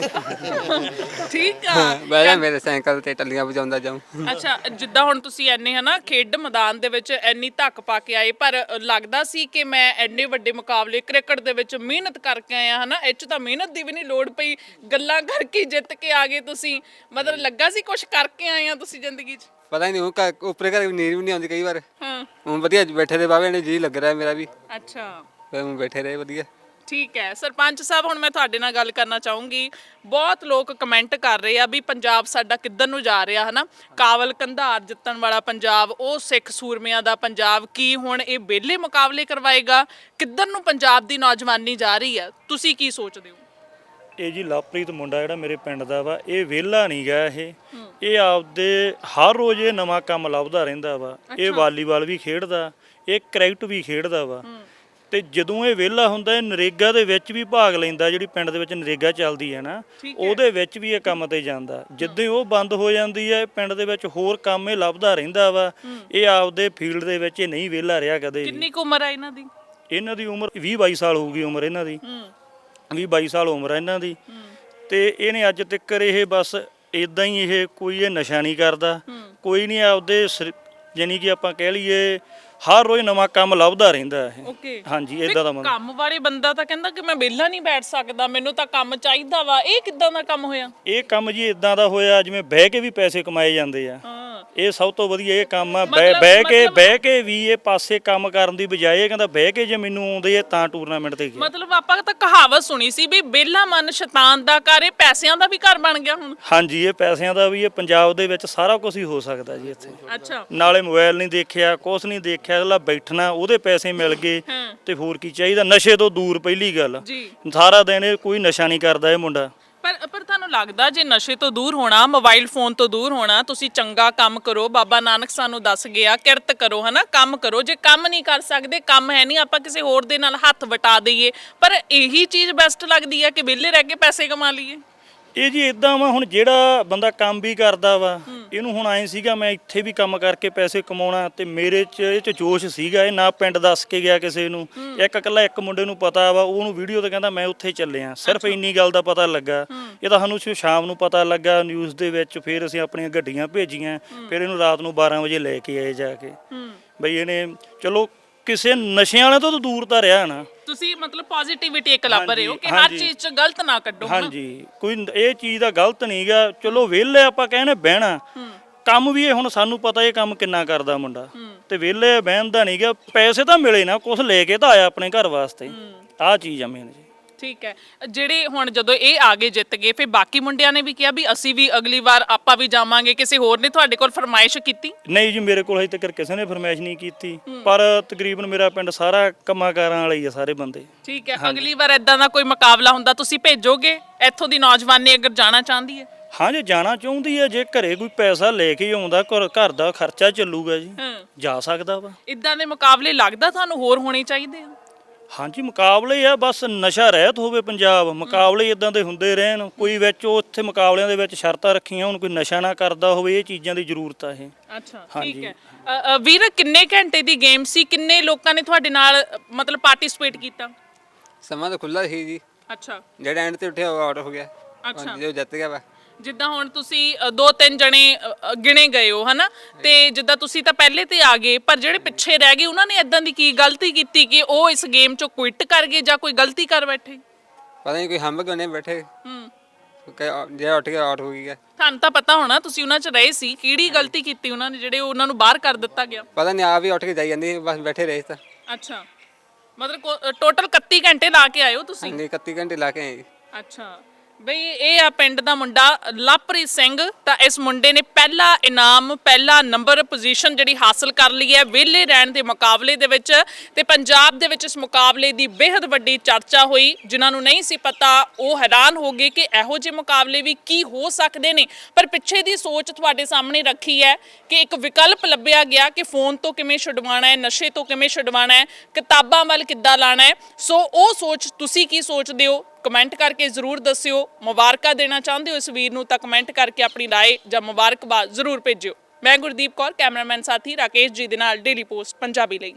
ਠੀਕ ਆ। ਬਹਿ ਜਾ ਮੇਰੇ ਸਾਈਕਲ ਤੇ ਟੱਲੀਆਂ ਵਜਾਉਂਦਾ ਜਾਊਂ। ਅੱਛਾ ਜਿੱਦਾਂ ਹੁਣ ਤੁਸੀਂ ਐਨੇ ਹਨਾ ਖੇਡ ਮੈਦਾਨ ਦੇ ਵਿੱਚ ਐਨੀ ਧੱਕ ਪਾ ਕੇ ਆਏ ਪਰ ਲੱਗਦਾ ਸੀ ਕਿ ਮੈਂ ਐਨੇ ਵੱਡੇ ਮੁਕਾਬਲੇ ਕ੍ਰਿਕਟ ਦੇ ਵਿੱਚ ਮਿਹਨਤ ਕਰਕੇ ਆਇਆ ਹਨਾ ਇਹ 'ਚ ਤਾਂ ਮਿਹਨਤ ਦੀ ਵੀ ਨਹੀਂ ਲੋੜ ਪਈ ਗੱਲਾਂ ਕਰਕੇ ਜਿੱਤ ਕੇ ਆ ਗਏ ਤੁਸੀਂ। ਮਤਲਬ ਲੱਗਾ ਸੀ ਕੁਝ ਕਰਕੇ ਆਏ ਆ ਤੁਸੀਂ ਜ਼ਿੰਦਗੀ 'ਚ? ਪਤਾ ਨਹੀਂ ਉਹ ਘਰ ਉੱਪਰੇ ਘਰ ਨੀਂਦ ਵੀ ਨਹੀਂ ਆਉਂਦੀ ਕਈ ਵਾਰ। ਹਾਂ। ਹੁਣ ਵਧੀਆ ਬੈਠੇ ਦੇ ਬਾਬੇ ਨੇ ਜੀ ਲੱਗ ਰਿਹਾ ਮੇਰਾ ਵੀ। ਅੱਛਾ। ਫਿਰ ਹੁਣ ਬੈਠੇ ਰਹੇ ਵਧੀਆ। ਠੀਕ ਹੈ। ਸਰਪੰਚ ਸਾਹਿਬ ਹੁਣ ਮੈਂ ਤੁਹਾਡੇ ਨਾਲ ਗੱਲ ਕਰਨਾ ਚਾਹੂੰਗੀ। ਬਹੁਤ ਲੋਕ ਕਮੈਂਟ ਕਰ ਰਹੇ ਆ ਵੀ ਪੰਜਾਬ ਸਾਡਾ ਕਿੱਧਰ ਨੂੰ ਜਾ ਰਿਹਾ ਹਨਾ? ਕਾਵਲ ਕੰਧਾਰ ਜਿੱਤਣ ਵਾਲਾ ਪੰਜਾਬ ਉਹ ਸਿੱਖ ਸੂਰਮਿਆਂ ਦਾ ਪੰਜਾਬ ਕੀ ਹੁਣ ਇਹ ਬੇਲੇ ਮੁਕਾਬਲੇ ਕਰਵਾਏਗਾ? ਕਿੱਧਰ ਨੂੰ ਪੰਜਾਬ ਦੀ ਨੌਜਵਾਨੀ ਜਾ ਰਹੀ ਹੈ? ਤੁਸੀਂ ਕੀ ਸੋਚਦੇ ਹੋ? ਇਹ ਜੀ ਲਵਪ੍ਰੀਤ ਮੁੰਡਾ ਜਿਹੜਾ ਮੇਰੇ ਪਿੰਡ ਦਾ ਵਾ ਇਹ ਵਿਹਲਾ ਨਹੀਂ ਗਾ ਇਹ। ਇਹ ਆਪਦੇ ਹਰ ਰੋਜ਼ ਇਹ ਨਵਾਂ ਕੰਮ ਲੱਭਦਾ ਰਹਿੰਦਾ ਵਾ। ਇਹ ਵਾਲੀਬਾਲ ਵੀ ਖੇਡਦਾ ਇਹ ਕ੍ਰਿਕਟ ਵੀ ਖੇਡਦਾ ਵਾ। ਤੇ ਜਦੋਂ ਇਹ ਵਿਹਲਾ ਹੁੰਦਾ ਇਹ ਨਰੇਗਾ ਦੇ ਵਿੱਚ ਵੀ ਭਾਗ ਲੈਂਦਾ ਜਿਹੜੀ ਪਿੰਡ ਦੇ ਵਿੱਚ ਨਰੇਗਾ ਚੱਲਦੀ ਹੈ ਨਾ ਹੈ। ਉਹਦੇ ਵਿੱਚ ਵੀ ਇਹ ਕੰਮ ਤੇ ਜਾਂਦਾ। ਜਿੱਦਾਂ ਹੀ ਉਹ ਬੰਦ ਹੋ ਜਾਂਦੀ ਹੈ ਪਿੰਡ ਦੇ ਵਿੱਚ ਹੋਰ ਕੰਮ ਇਹ ਲੱਭਦਾ ਰਹਿੰਦਾ ਵਾ ਇਹ ਆਪਦੇ ਫੀਲਡ ਦੇ ਵਿੱਚ ਇਹ ਨਹੀਂ ਵਿਹਲਾ ਰਿਹਾ ਕਦੇ ਵੀ। ਕਿੰਨੀ ਕੁ ਉਮਰ ਹੈ ਇਹਨਾਂ ਦੀ? ਇਹਨਾਂ ਦੀ ਉਮਰ 20 22 ਸਾਲ ਹੋਊਗੀ ਉਮਰ ਇਹਨਾਂ ਦੀ। ਹੂੰ। 20 22 ਸਾਲ ਉਮਰ ਹੈ ਇਹਨਾਂ ਦੀ। ਤੇ ਇਹਨੇ ਅੱਜ ਤੱਕ ਇਹ ਬਸ ਇਦਾਂ ਹੀ ਇਹ ਕੋਈ ਇਹ ਨਸ਼ਾ ਨਹੀਂ ਕਰਦਾ। ਕੋਈ ਨਹੀਂ ਆਪਦੇ ਸਰ- ਯਾਨੀ ਕਿ ਆਪਾਂ ਕਹਿ ਲਈਏ ਹਰ ਰੋਜ਼ ਨਵਾਂ ਕੰਮ ਲੱਭਦਾ ਰਹਿੰਦਾ ਓਕੇ। ਹਾਂਜੀ ਇਦਾਂ ਦਾ ਮਨ ਕੰਮ ਵਾਲੇ ਬੰਦਾ ਤਾਂ ਕਹਿੰਦਾ ਕਿ ਮੈਂ ਵਿਹਲਾ ਨਹੀਂ ਬੈਠ ਸਕਦਾ ਮੈਨੂੰ ਤਾਂ ਕੰਮ ਚਾਹੀਦਾ ਵਾ। ਇਹ ਕਿੱਦਾਂ ਦਾ ਕੰਮ ਹੋਇਆ? ਇਹ ਕੰਮ ਜੀ ਇਦਾਂ ਦਾ ਹੋਇਆ ਜਿਵੇਂ ਬਹਿ ਕੇ ਵੀ ਪੈਸੇ ਕਮਾਏ ਜਾਂਦੇ ਆ। ਹਾਂ। ਇਹ ਸਭ ਤੋਂ ਵਧੀਆ ਇਹ ਕੰਮ ਆ। ਬਹਿ ਕੇ ਬਹਿ ਕੇ ਵੀ ਇਹ ਪਾਸੇ ਕੰਮ ਕਰਨ ਦੀ ਬਜਾਏ ਇਹ ਕਹਿੰਦਾ ਬਹਿ ਕੇ ਜੇ ਮੈਨੂੰ ਆਉਂਦੇ ਆ ਤਾਂ ਟੂਰਨਾਮੈਂਟ ਤੇ ਗਿਆ। ਮਤਲਬ ਆਪਾਂ ਤਾਂ ਕਹਾਵਤ ਸੁਣੀ ਸੀ ਵੀ ਬੇਲਾ ਮਨ ਸ਼ੈਤਾਨ ਦਾ ਘਰ ਇਹ ਪੈਸਿਆਂ ਦਾ ਵੀ ਘਰ ਬਣ ਗਿਆ ਹੁਣ। ਹਾਂਜੀ ਇਹ ਪੈਸਿਆਂ ਦਾ ਵੀ ਇਹ ਪੰਜਾਬ ਦੇ ਵਿੱਚ ਸਾਰਾ ਕੁਝ ਹੀ ਹੋ ਸਕਦਾ ਜੀ ਇੱਥੇ। ਅੱਛਾ। ਨਾਲੇ ਮੋਬਾਈਲ ਨਹੀਂ ਦੇਖਿਆ ਕੁਛ ਨਹੀਂ ਦੇਖਿਆ ਅਗਲਾ ਬੈਠਣਾ ਉਹਦੇ ਪੈਸੇ ਮਿਲ ਗਏ। ਤੇ ਹੋਰ ਕੀ ਚਾਹੀਦਾ? ਨਸ਼ੇ ਤੋਂ ਦੂਰ ਪਹਿਲੀ ਗੱਲ। ਜੀ। ਸਾਰਾ ਦਿਨ ਇਹ ਕੋਈ ਨਸ਼ਾ ਨਹੀਂ ਕਰਦਾ ਇਹ ਮੁੰਡਾ। ਪਰ ਪਰ ਤੁਹਾਨੂੰ ਲੱਗਦਾ ਜੇ ਨਸ਼ੇ ਤੋਂ ਦੂਰ ਹੋਣਾ, ਮੋਬਾਈਲ ਫੋਨ ਤੋਂ ਦੂਰ ਹੋਣਾ, ਤੁਸੀਂ ਚੰਗਾ ਕੰਮ ਕਰੋ, ਬਾਬਾ ਨਾਨਕ ਸਾਨੂੰ ਦੱਸ ਗਿਆ, ਕਿਰਤ ਕਰੋ, ਹਨਾ, ਕੰਮ ਕਰੋ, ਜੇ ਕੰਮ ਨਹੀਂ ਕਰ ਸਕਦੇ, ਕੰਮ ਹੈ ਨਹੀਂ, ਆਪਾਂ ਕਿਸੇ ਹੋਰ ਦੇ ਨਾਲ ਹੱਥ ਵਟਾ ਦਈਏ, ਪਰ ਇਹੀ ਚੀਜ਼ ਬੈਸਟ ਲੱਗਦੀ ਹੈ ਕਿ ਵਿਹਲੇ ਰਹਿ ਕੇ ਪੈਸੇ ਕਮਾ ਲਈਏ। ਇਹ ਜੀ ਇਦਾਂ ਵਾ ਹੁਣ ਜਿਹੜਾ ਬੰਦਾ ਕੰਮ ਵੀ ਕਰਦਾ ਵਾ ਇਹਨੂੰ ਹੁਣ ਐਂ ਸੀਗਾ ਮੈਂ ਇੱਥੇ ਵੀ ਕੰਮ ਕਰਕੇ ਪੈਸੇ ਕਮਾਉਣਾ ਤੇ ਮੇਰੇ 'ਚ ਇਹ 'ਚ ਜੋਸ਼ ਸੀਗਾ ਇਹ ਨਾ ਪਿੰਡ ਦੱਸ ਕੇ ਗਿਆ ਕਿਸੇ ਨੂੰ। ਇੱਕ ਇਕੱਲਾ ਇੱਕ ਮੁੰਡੇ ਨੂੰ ਪਤਾ ਵਾ ਉਹਨੂੰ ਵੀਡੀਓ ਤੇ ਕਹਿੰਦਾ ਮੈਂ ਉੱਥੇ ਚੱਲਿਆ। ਸਿਰਫ ਇੰਨੀ ਗੱਲ ਦਾ ਪਤਾ ਲੱਗਾ। ਇਹ ਤਾਂ ਸਾਨੂੰ ਸ਼ਾਮ ਨੂੰ ਪਤਾ ਲੱਗਾ ਨਿਊਜ਼ ਦੇ ਵਿੱਚ ਫਿਰ ਅਸੀਂ ਆਪਣੀਆਂ ਗੱਡੀਆਂ ਭੇਜੀਆਂ। ਫਿਰ ਇਹਨੂੰ ਰਾਤ ਨੂੰ 12 ਵਜੇ ਲੈ ਕੇ ਆਏ ਜਾ ਕੇ। ਬਈ ਇਹਨੇ ਚਲੋ ਕਿਸੇ ਨਸ਼ਿਆਂ ਵਾਲੇ ਤੋਂ ਤਾਂ ਦੂਰ ਤਾਂ ਰਿਹਾ ਨਾ। ਤੁਸੀਂ ਮਤਲਬ ਪੋਜ਼ਿਟਿਵਿਟੀ ਇੱਕ ਲੱਭ ਰਹੇ ਹੋ ਕਿ ਹਰ ਹਾਂਜੀ। ਚੀਜ਼ 'ਚ ਗਲਤ ਨਾ ਕੱਢੋ ਹਨਾ? ਹਾਂਜੀ ਕੋਈ ਨ- ਇਹ ਚੀਜ਼ ਦਾ ਗਲਤ ਨਹੀਂਗਾ ਚਲੋ ਵਿਹਲੇ ਆਪਾਂ ਕਹਿੰਦੇ ਬਹਿਣਾ। ਕੰਮ ਵੀ ਇਹ ਹੁਣ ਸਾਨੂੰ ਪਤਾ ਇਹ ਕੰਮ ਕਿੰਨਾ ਕਰਦਾ ਮੁੰਡਾ। ਤੇ ਵਿਹਲੇ ਬਹਿਣ ਦਾ ਨਹੀਂਗਾ ਪੈਸੇ ਤਾਂ ਮਿਲੇ ਨਾ ਕੁਝ ਲੈ ਕੇ ਤਾਂ ਆਇਆ ਆਪਣੇ ਘਰ ਵਾਸਤੇ। ਆਹ ਚੀਜ਼ ਆ ਮੇਨ ਜੀ। ਠੀਕ ਹੈ। ਜਿਹੜੇ ਹੁਣ ਜਦੋਂ ਇਹ ਆਗੇ ਜਿੱਤ ਗਏ ਫਿਰ ਬਾਕੀ ਮੁੰਡਿਆਂ ਨੇ ਵੀ ਕਿਹਾ ਵੀ ਅਸੀਂ ਵੀ ਅਗਲੀ ਵਾਰ ਆਪਾਂ ਵੀ ਜਾਵਾਂਗੇ ਕਿਸੇ ਹੋਰ ਨੇ ਤੁਹਾਡੇ ਕੋਲ ਫਰਮਾਇਸ਼ ਕੀਤੀ? ਨਹੀਂ ਜੀ ਮੇਰੇ ਕੋਲ ਹਜੇ ਤੱਕ ਕਿਸੇ ਨੇ ਫਰਮਾਇਸ਼ ਨਹੀਂ ਕੀਤੀ। ਪਰ ਤਕਰੀਬਨ ਮੇਰਾ ਪਿੰਡ ਸਾਰਾ ਕੰਮਾਂ-ਕਾਰਾਂ ਵਾਲਾ ਹੀ ਆ ਸਾਰੇ ਬੰਦੇ। ਠੀਕ ਹੈ। ਅਗਲੀ ਵਾਰ ਇਦਾਂ ਦਾ ਕੋਈ ਮੁਕਾਬਲਾ ਹੁੰਦਾ ਤੁਸੀਂ ਭੇਜੋਗੇ? ਇੱਥੋਂ ਦੀ ਨੌਜਵਾਨੀ ਅਗਰ ਜਾਣਾ ਚਾਹੁੰਦੀ ਹੈ? ਹਾਂ ਜੇ ਜਾਣਾ ਚਾਹੁੰਦੀ ਹੈ ਜੇ ਘਰੇ ਕੋਈ ਪੈਸਾ ਲੈ ਕੇ ਆਉਂਦਾ ਘਰ ਘਰ ਦਾ ਖਰਚਾ ਚੱਲੂਗਾ ਜੀ। ਹਾਂ। ਜਾ ਸਕਦਾ ਵਾ। ਇਦਾਂ ਦੇ ਮੁਕਾਬਲੇ ਲੱਗਦਾ ਤੁਹਾਨੂੰ ਹੋਰ ਹੋਣੇ ਚਾਹੀਦੇ ਆ? ਹਾਂਜੀ ਮੁਕਾਬਲੇ ਆ ਬਸ ਨਸ਼ਾ ਰਹਿਤ ਹੋਵੇ ਪੰਜਾਬ। ਮੁਕਾਬਲੇ ਇਦਾਂ ਦੇ ਹੁੰਦੇ ਰਹਿਣ ਕੋਈ ਵਿੱਚ ਉਹ ਉੱਥੇ ਮੁਕਾਬਲਿਆਂ ਦੇ ਵਿੱਚ ਸ਼ਰਤਾਂ ਰੱਖੀਆਂ ਹੁਣ ਕੋਈ ਨਸ਼ਾ ਨਾ ਕਰਦਾ ਹੋਵੇ ਇਹ ਚੀਜ਼ਾਂ ਦੀ ਜ਼ਰੂਰਤ ਆ ਇਹ। ਅੱਛਾ ਠੀਕ ਹਾਂਜੀ। ਹੈ। ਅ, ਅ, ਵੀਰ ਕਿੰਨੇ ਘੰਟੇ ਦੀ ਗੇਮ ਸੀ? ਕਿੰਨੇ ਲੋਕਾਂ ਨੇ ਤੁਹਾਡੇ ਨਾਲ ਅ, ਮਤਲਬ ਪਾਰਟਿਸਿਪੇਟ ਕੀਤਾ? ਸਮਾਂ ਤਾਂ ਖੁੱਲਾ ਸੀ ਜੀ। ਅੱਛਾ। ਜਿਹੜਾ ਐਂਡ ਤੇ ਉੱਠਿਆ ਉਹ ਆਊਟ ਹੋ ਗਿਆ। ਅੱਛਾ। ਜੋ ਜਿੱਤ ਗਿਆ ਵਾ। ਜਿੱਦਾਂ ਹੁਣ ਤੁਸੀਂ ਅ, ਦੋ ਤਿੰਨ ਜਣੇ ਅ, ਅ, ਗਿਣੇ ਗਏ ਹੋ ਹਨਾ? ਤੇ ਜਿੱਦਾਂ ਤੁਸੀਂ ਤਾਂ ਪਹਿਲੇ ਤੇ ਆ ਗਏ ਪਰ ਜਿਹੜੇ ਪਿੱਛੇ ਰਹਿ ਗਏ ਉਹਨਾਂ ਨੇ ਇਦਾਂ ਦੀ ਕੀ ਗਲਤੀ ਕੀਤੀ ਕਿ ਉਹ ਇਸ ਗੇਮ ਚੋਂ ਕੁਇਟ ਕਰ ਗਏ ਜਾਂ ਕੋਈ ਗਲਤੀ ਕਰ ਬੈਠੇ? ਪਤਾ ਨਹੀਂ ਕੋਈ ਹੰਬ ਗਨੇ ਬੈਠੇ। ਹੂੰ। ਕਿ ਜਿਹੜਾ ਉੱਠ ਗਿਆ ਆਊਟ ਹੋ ਗਿਆ ਤੁਹਾਨੂੰ ਤਾਂ ਪਤਾ ਹੋਣਾ ਤੁਸੀਂ ਉਹਨਾਂ 'ਚ ਰਹੇ ਸੀ ਕਿਹੜੀ ਗਲਤੀ ਕੀਤੀ ਉਹਨਾਂ ਨੇ ਜਿਹੜੇ ਉਹਨਾਂ ਨੂੰ ਬਾਹਰ ਕਰ ਦਿੱਤਾ ਗਿਆ? ਪਤਾ ਨਹੀਂ ਆ ਵੀ ਉੱਠ ਕੇ ਜਾਈ ਜਾਂਦੀ ਸੀ, ਬਸ ਬੈਠੇ ਰਹੇ ਤਾਂ। ਅੱਛਾ। ਮਤਲਬ ਟੋਟਲ 31 ਘੰਟੇ ਲਾ ਕੇ ਆਏ ਹੋ ਤੁਸੀਂ? ਹਾਂਜੀ 31 ਘੰਟੇ ਲਾ ਕੇ ਆਏ ਜੀ। ਅੱਛਾ। ਬਈ ਇਹ ਆ ਪਿੰਡ ਦਾ ਮੁੰਡਾ ਲਵਪ੍ਰੀਤ ਸਿੰਘ। ਤਾਂ ਇਸ ਮੁੰਡੇ ਨੇ ਪਹਿਲਾ ਇਨਾਮ, ਪਹਿਲਾ ਨੰਬਰ ਪੋਜੀਸ਼ਨ ਜਿਹੜੀ ਹਾਸਲ ਕਰ ਲਈ ਹੈ ਵਿਹਲੇ ਰਹਿਣ ਦੇ ਮੁਕਾਬਲੇ ਦੇ ਵਿੱਚ ਤੇ ਪੰਜਾਬ ਦੇ ਵਿੱਚ ਇਸ ਮੁਕਾਬਲੇ ਦੀ ਬੇहद ਵੱਡੀ ਚਰਚਾ ਹੋਈ, ਜਿਨ੍ਹਾਂ ਨੂੰ ਨਹੀਂ ਸੀ ਪਤਾ, ਉਹ ਹੈਰਾਨ ਹੋ ਗਏ ਕਿ ਇਹੋ ਜਿਹੇ ਮੁਕਾਬਲੇ ਵੀ ਕੀ ਹੋ ਸਕਦੇ ਨੇ। ਪਰ ਪਿੱਛੇ ਦੀ ਸੋਚ ਤੁਹਾਡੇ ਸਾਹਮਣੇ ਰੱਖੀ ਹੈ ਕਿ ਇੱਕ ਵਿਕਲਪ ਲੱਭਿਆ ਗਿਆ ਕਿ ਫੋਨ ਤੋਂ ਕਿਵੇਂ ਛੁਡਵਾਉਣਾ ਹੈ, ਨਸ਼ੇ ਤੋਂ ਕਿਵੇਂ ਛੁਡਵਾਉਣਾ ਹੈ, ਕਿਤਾਬਾਂ ਵੱਲ ਕਿੱਦਾਂ ਲਾਣਾ ਹੈ। ਸੋ ਉਹ ਸੋਚ ਤੁਸੀਂ ਕੀ ਸੋਚਦੇ ਹੋ? ਕਮੈਂਟ ਕਰਕੇ ਜ਼ਰੂਰ ਦੱਸਿਓ ਮੁਬਾਰਕਾਂ ਦੇਣਾ ਚਾਹੁੰਦੇ ਹੋ ਇਸ ਵੀਰ ਨੂੰ ਤਾਂ ਕਮੈਂਟ ਕਰਕੇ ਆਪਣੀ رائے ਜਾਂ ਮੁਬਾਰਕਬਾਦ ਜ਼ਰੂਰ ਭੇਜਿਓ ਮੈਂ ਗੁਰਦੀਪ ਕੌਰ ਕੈਮਰਾਮੈਨ ਸਾਥੀ ਰਾਕੇਸ਼ ਜੀ ਦੇ ਨਾਲ ਡੇਲੀ ਪੋਸਟ ਪੰਜਾਬੀ ਲਈ